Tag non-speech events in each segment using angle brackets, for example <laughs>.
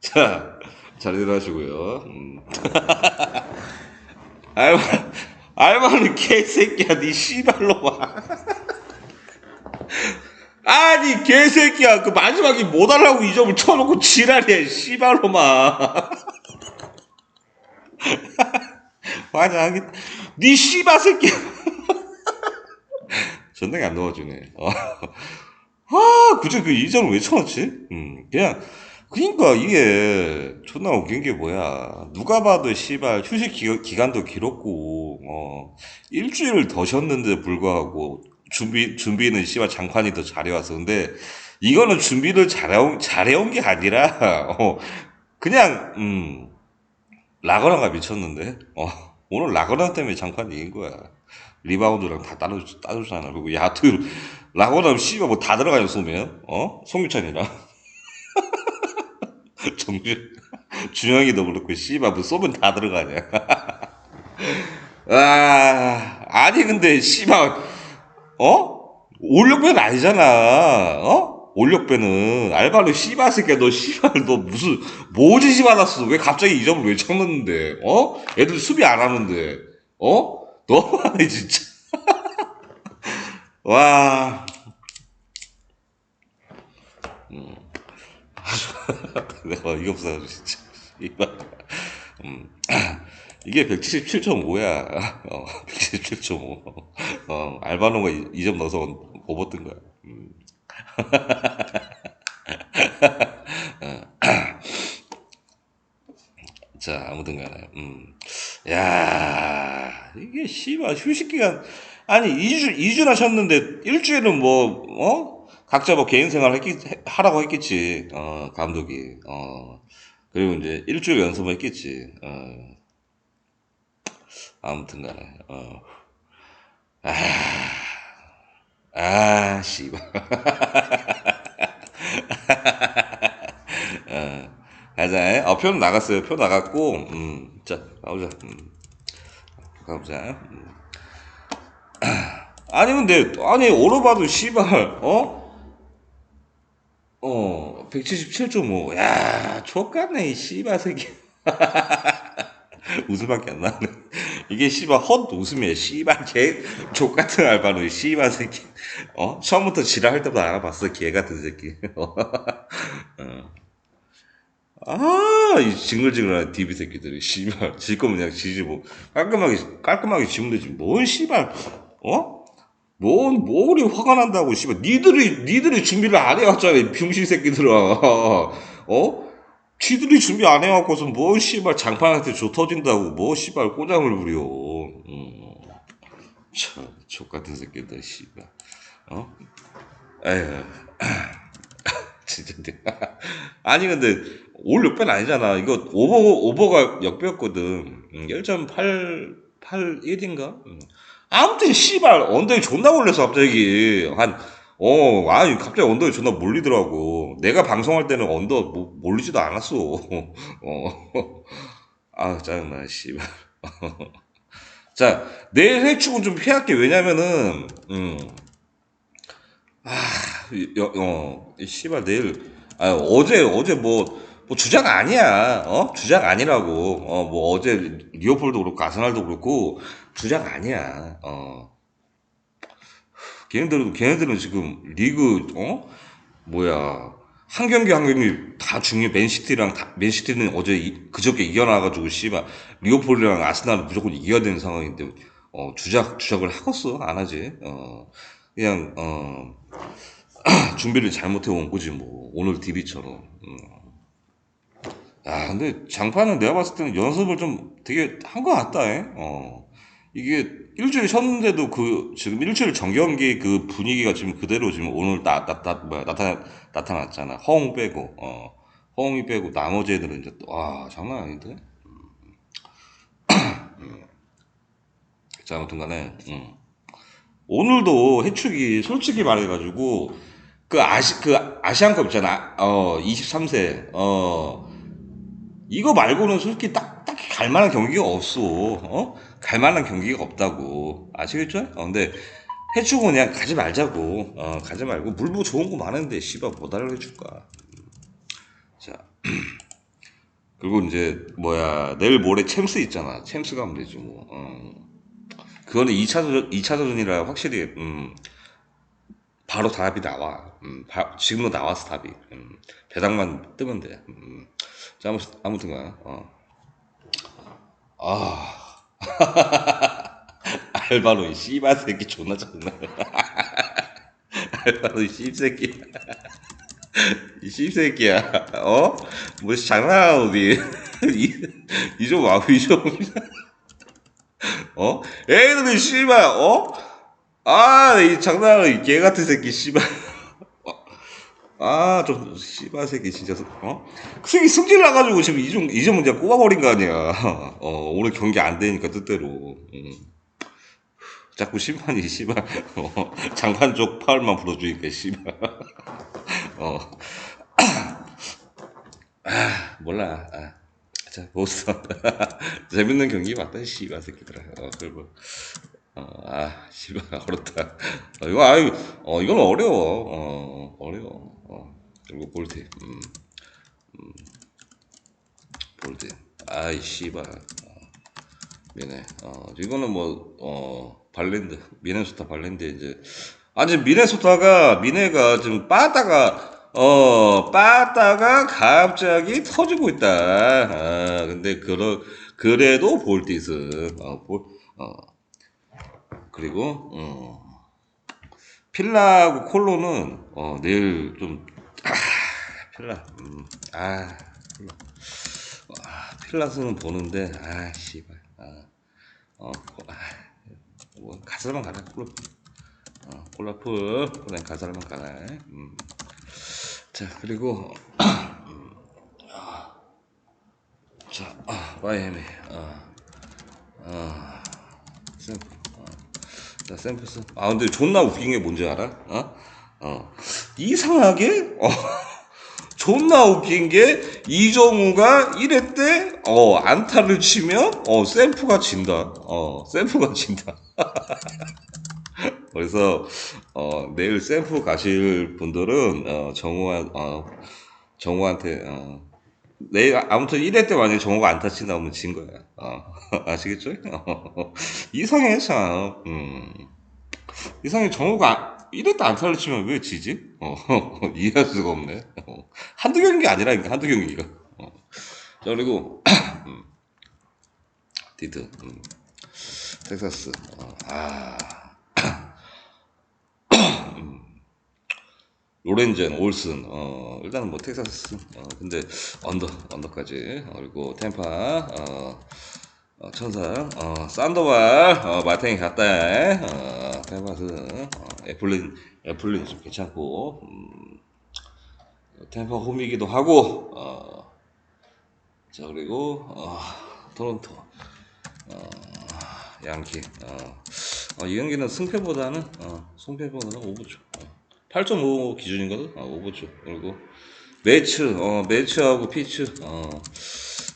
자, 잘 일어나시고요. 음. <laughs> 알바, 알바는 개새끼야, 니 씨발로마. <laughs> 아니, 개새끼야. 그 마지막에 못 하려고 이 점을 쳐놓고 지랄이야, 씨발로마. 맞아, 하긴. 니 씨발 새끼야. <laughs> 전등이 안 넣어주네. 어. 아, 굳이 그 이점을 왜 쳐놓지? 음, 그냥, 그니까 이게 존나 웃긴 게 뭐야. 누가 봐도 씨발 휴식 기, 기간도 길었고, 어, 일주일을 더 쉬었는데 불구하고 준비, 준비는 씨발 장판이 더 잘해왔어. 근데 이거는 준비를 잘해온, 잘해온 게 아니라, <laughs> 어, 그냥, 음, 라거나가 미쳤는데, 어, 오늘 라거나 때문에 장판 이긴 거야. 리바운드랑 다 따로, 따로잖아. 그리고 야투, 라거나 씨발 뭐 다 들어가냐, 쏘면, 어? 송유찬이랑. <laughs> 정준, 준영이도 그렇고, 씨발 뭐 쏘면 다 들어가냐. <laughs> 아, 아니, 근데, 씨발, 어? 올력배는 아니잖아. 어? 올력배는 알바로 씨발 새끼야 너 씨발 너 무슨 뭐지 받았어 왜 갑자기 이 점을 왜 쳐넣는데 어? 애들 수비 안 하는데 어? <laughs> 너무하네 진짜 와 음. <laughs> 내가 이거 없어가지고 진짜 씨발. 음. <clears throat> 이게 177.5야 <laughs> 어, 177.5 어, 알바노가 2점 넣어서 업었던 거야 음. <laughs> 자, 아무튼 간에, 음. 야 이게, 씨발, 휴식 기간, 아니, 2주, 2주 하셨는데, 일주일은 뭐, 어? 각자 뭐 개인 생활 했겠, 해- 하라고 했겠지, 어, 감독이, 어. 그리고 이제 일주일 연습을 했겠지, 어. 아무튼 간에, 어. 아, 아, 씨발. <laughs> 어, 가자. 어, 표 나갔어요. 표 나갔고, 음, 자, 가보자. 음, 가보자. 음. <clears throat> 아니, 근데, 아니, 오르바도 씨발, 어? 어, 177.5. 야, 족같네, 이 씨발 새끼. <laughs> 웃음밖에 안 나네. 이게 씨발 헛 웃음이야. 씨발 개 족같은 알바노, 이 씨발 새끼. 어? 처음부터 지랄할 때부터 알아봤어, 개 같은 새끼. <laughs> 어. 아, 이 징글징글한 DB 새끼들이, 씨발. 질 거면 그냥 지지, 뭐. 깔끔하게, 깔끔하게 지면 되지. 뭔, 씨발, 어? 뭔, 뭐, 우리 화가 난다고, 씨발. 니들이, 니들이 준비를 안 해왔잖아, 이 병신 새끼들아. <laughs> 어? 지들이 준비 안 해왔고서 뭐, 씨발, 장판한테 줘 터진다고, 뭐, 씨발, 꼬장을 부려. 음. 참, 족같은 새끼들, 씨발. 어? 에휴. <laughs> 진짜. <laughs> 아니, 근데, 올 6배는 아니잖아. 이거 오버, 오버가 역배였거든. 음, 1.8, 81인가? 음. 아무튼, 씨발, 언더에 존나 올려서 갑자기. 한, 어, 아니, 갑자기 언더에 존나 몰리더라고. 내가 방송할 때는 언더 뭐, 몰리지도 않았어. <laughs> 어. 아, 짜증나, 씨발. <laughs> 자, 내일 해축은 좀 피할게. 왜냐면은, 음, 아, 이- 여- 어, 이 씨발 내일 아 어제 어제 뭐, 뭐 주작 아니야, 어 주작 아니라고, 어 뭐 어제 리오폴도 그렇고 아스날도 그렇고 주작 아니야, 어 걔네들은 걔네들은 지금 리그 어 뭐야 한 경기 한 경기 다 중요 맨시티랑 다, 맨시티는 어제 이- 그저께 이겨놔가지고 씨발 리오폴이랑 아스날은 무조건 이겨야 되는 상황인데 어 주작 주작을 하겠어 안 하지, 어 그냥 어. <clears throat> 준비를 잘못해 온 거지 뭐 오늘 DB처럼. 음. 아 근데 장판은 내가 봤을 때는 연습을 좀 되게 한 것 같다. 에? 어 이게 일주일 쉬었는데도 그 지금 일주일 정경기 그 분위기가 지금 그대로 지금 오늘 나나나 뭐야 나타 나타났잖아. 허웅 빼고 어 허웅이 빼고 나머지 애들은 이제 또와 장난 아닌데. 음. <clears throat> 자 아무튼간에 음. 오늘도 해축이 솔직히 말해가지고 그 아시 그 아시안컵 있잖아. 어 23세 어 이거 말고는 솔직히 딱 갈 만한 경기가 없어. 어? 갈 만한 경기가 없다고 아시겠죠? 어, 근데 해축은 그냥 가지 말자고. 어 가지 말고 물보 좋은 거 많은데 씨발 못 알아줄까. 자 <clears throat> 그리고 이제 뭐야 내일 모레 챔스 있잖아. 챔스 가면 되지 뭐. 어. 그거는 2차전 2차전이라 확실히 음, 바로 답이 나와. 음, 바- 지금도 나왔어 답이. 음, 배당만 뜨면 돼. 음. 자 아무, 아무튼가. 어. 아 <laughs> 알바로 이 씨발 새끼 존나 짜증나. <laughs> 알바로 이 씹새끼. <laughs> 이 씹새끼야. 어? 뭐 장난하나 어디? 이좀 와, 이좀 어? 애들이 씨발 어? 아, 이 장난하나 이개 같은 새끼 씨발. 아, 좀 씨발 새끼 진짜 어? 그 새끼 승질 나가지고 지금 이점 이점 문제 꼽아버린 거 아니야. <laughs> 어, 오늘 경기 안 되니까 뜻대로. 음. 자꾸 심판이 씨발 어, 장판 쪽 파울만 불어주니까 씨발. <laughs> 어. <clears throat> 아, 몰라. 아. 자, 보스턴. <laughs> 재밌는 경기 맞다, 씨발 새끼들아. 어, 그리고 어, 아, 씨발 <laughs> 어렵다. 어, 이거 아유, 어, 이건 어려워. 어, 어려워. 어, 그리고 볼트. 음, 음, 볼트. 아이, 씨발. 어, 미네. 어, 이거는 뭐, 어, 발렌드. 미네소타 발렌드 이제. 아니, 미네소타가, 미네가 지금 빠다가, 어, 빠다가 갑자기 터지고 있다. 아, 근데, 그러, 그래도 볼티스. 어, 볼, 어, 그리고, 어, 필라하고 콜로는, 어, 내일 좀, 아, 필라, 음, 아, 필라. 아, 필라스는 보는데, 아, 씨발. 아, 어, 아, 뭐, 가사만 가라, 콜라풀. 어, 콜라풀. 그냥 가사만 가라. 음. 자, 그리고, 음, 아, 자, 아, 마이애미, 아, 아, 어. 자, 샘플스. 아, 근데 존나 웃긴 게 뭔지 알아? 어? 어. 이상하게, 어, <laughs> 존나 웃긴 게, 이정우가 1회 때, 어, 안타를 치면, 어, 샘프가 진다. 어, 샘프가 진다. <laughs> 그래서, 어, 내일 샘프 가실 분들은, 어, 정우한, 어, 정우한테, 어, 내일, 아무튼 1회 때 만약에 정우가 안타 친다면 진 거야. 어, <laughs> 아시겠죠? 어, <laughs> 이상해, 참. 음. 이상해, 정우가 1회 때 안 타를 치면 왜 지지? 어, <laughs> 이해할 수가 없네. 어, 한두 경기 아니라니까, 한두 경기가. 어. 자, 그리고, <clears throat> 음. 디드, 음. 텍사스, 어, 아. 로렌젠, 올슨, 어, 일단은 뭐 텍사스, 어, 근데 언더, 언더까지, 어, 그리고 템파, 어, 어, 천사, 어, 산도발, 어, 마탱이 갔다, 어, 템파스, 어, 애플린, 애플린 좀 괜찮고, 음, 템파 홈이기도 하고, 어, 자, 그리고, 어, 토론토, 어, 양키, 어, 어, 이 경기는 승패보다는, 어, 승패보다는 오버죠. 어, 8.5 기준이거든? 어, 오버죠. 그리고, 매츠, 어, 매츠하고 피츠, 어,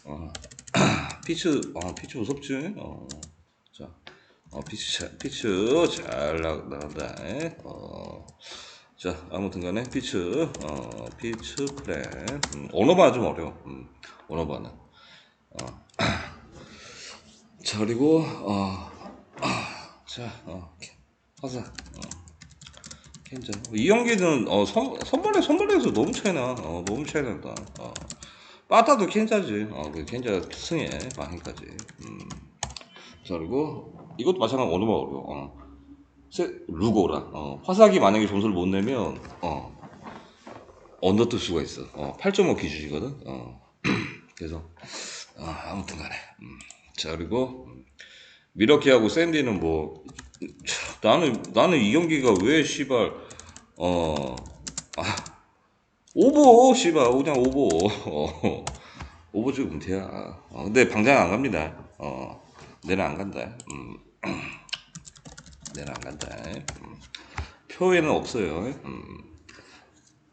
어, <clears throat> 피츠, 어, 피츠 무섭지? 어, 자, 어, 피츠, 자, 피츠 잘 나, 나간다. 어, 자, 아무튼 간에 피츠, 어, 피츠 플랜. 음, 언어가 좀 어려워. 음, 언어바는. 어. <clears throat> 자, 그리고, 어, 아, <clears throat> 자, 어, 화사. 어. 켄자. 이 경기는 어, 선, 선발에 선발에서 너무 차이나. 어, 너무 차이 난다. 어. 빠따도 켄자지. 어, 그 켄자 승에 방해까지. 음. 자 그리고 이것도 마찬가지로 어느 어려워. 어. 세, 루고라. 어. 화사기 만약에 점수를 못 내면 어. 언더 뜰 수가 있어. 어. 8.5 기준이거든. 어. <clears throat> 그래서 어, 아무튼 간에. 음. 자 그리고 미러키하고 샌디는 뭐 나는 나는 이 경기가 왜 씨발 어 아, 오버 씨발. 그냥 오버. 어, 오버 좀 은퇴야. 어, 근데 방장 안 갑니다. 어 내는 안 간다. 음 <clears throat> 내는 안 간다. 음. 표에는 없어요. 음.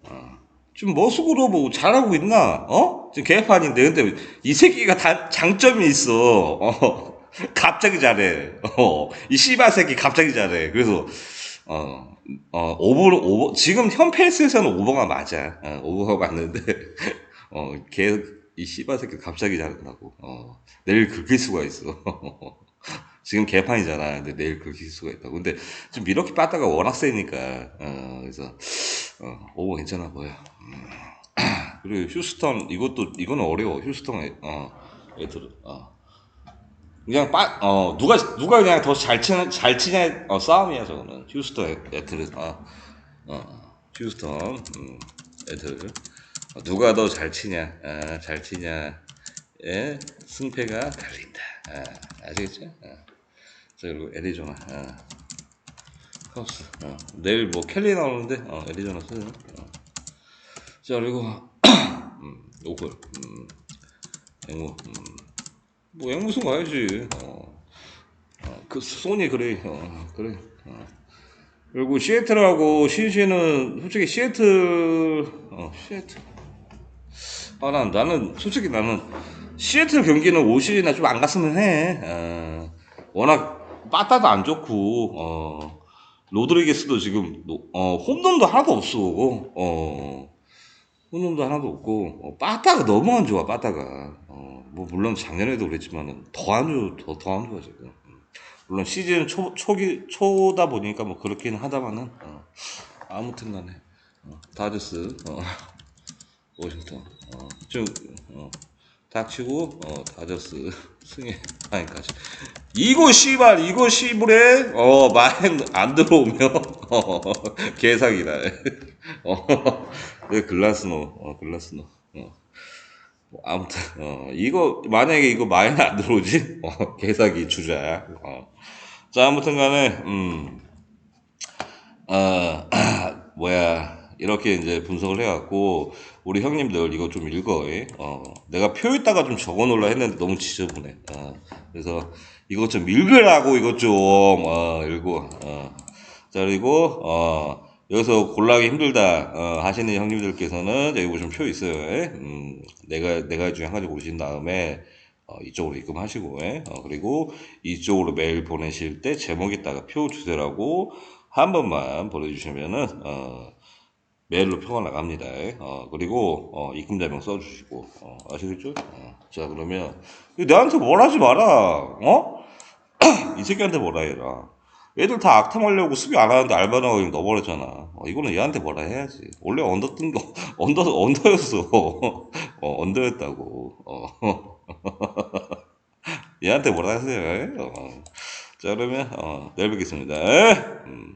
어. 지금 머스으로 뭐 잘하고 있나? 어? 지금 개판인데. 근데 이 새끼가 다 장점이 있어. 어 <laughs> 갑자기 잘해 어 이 씨발 새끼 갑자기 잘해 그래서 어, 어, 오버, 오버, 지금 현 페이스에서는 오버가 맞아. 어, 오버가 맞는데, <laughs> 어, 걔, 이 씨발 새끼 갑자기 자른다고. 어. 내일 긁힐 수가 있어. <laughs> 지금 개판이잖아. 근데 내일 긁힐 수가 있다고. 근데 지금 미러키 빠따가 워낙 세니까. 어, 그래서 어, 오버 괜찮아 보여. 음. <clears throat> 그리고 휴스턴 이것도 이거는 어려워. 휴스턴 애, 어, 애들. 어. 그냥 빠, 어, 누가, 누가 그냥 더 잘 치는, 잘 치냐, 어, 싸움이야, 저거는. 휴스턴 애- 애들은, 어, 어, 휴스턴, 음, 애들. 어, 누가 더 잘 치냐, 아, 잘 치냐, 에 승패가 갈린다. 아, 아시겠죠? 어. 자, 그리고 애리조나, 어. 카우스, 어. 내일 뭐 켈리 나오는데, 어, 애리조나 쓰 어. 자, 그리고, <clears throat> 음, 오글, 음, 앵무, 음, 뭐 앵무슨 가야지. 어. 어, 그 소니 그래. 어, 그래. 어. 그리고 시애틀하고 신시는 솔직히 시애틀 어, 시애틀. 아, 난 나는 솔직히 나는 시애틀 경기는 올 시즌에 좀안 갔으면 해. 어, 워낙 빠따도 안 좋고 어, 로드리게스도 지금 노- 어, 홈런도 하나도 없어. 어, 홈런도 하나도 없고 어, 빠따가 너무 안 좋아. 빠따가. 어, 뭐 물론 작년에도 그랬지만은 더안 좋아. 더더 안 좋아 지금. 음. 물론 시즌 초 초기 초다 보니까 뭐 그렇긴 하다마는 어, 아무튼 간에 어, 다저스 어, 워싱턴 어, 닥치고 어, 다저스 <laughs> 승에 파인까지 이거 씨발 이거 씨불에 어 마행 안 들어오면 어, <laughs> 개사기다 어, 왜 글라스노 어 글라스노 어. 뭐 아무튼 어 이거 만약에 이거 마행 안 들어오지 어 개사기 주자 어. 자 아무튼 간에 음 어, <clears throat> 뭐야 이렇게 이제 분석을 해갖고 우리 형님들 이거 좀 읽어. 예? 어, 내가 표에다가 좀 적어 놓으려 했는데 너무 지저분해. 어, 그래서 이거 좀 읽으라고 이것 좀 어, 읽고. 어. 자 그리고 어, 여기서 골라기 힘들다 어, 하시는 형님들께서는 여기 보시면 표 있어요. 예? 음, 내가 내가 중에 한 가지 고르신 다음에 어, 이쪽으로 입금하시고 예? 어, 그리고 이쪽으로 메일 보내실 때 제목에다가 표 주세요라고 한 번만 보내주시면은 어, 메일로 표가 나갑니다. 어, 그리고 어, 입금 자명 써주시고 어, 아시겠죠? 어, 자 그러면 내한테 뭘 하지 마라. 어? <clears throat> 이 새끼한테 뭐라 해라. 애들 다 악탐 하려고 수비 안 하는데 알바나가 그냥 넣어버렸잖아. 어, 이거는 얘한테 뭐라 해야지. 원래 언더 뜬 거, <laughs> 언더, 언더였어. 어, 언더였다고. 어. <laughs> 얘한테 뭐라 하세요. 어. 자, 그러면, 어, 내일 뵙겠습니다. 음.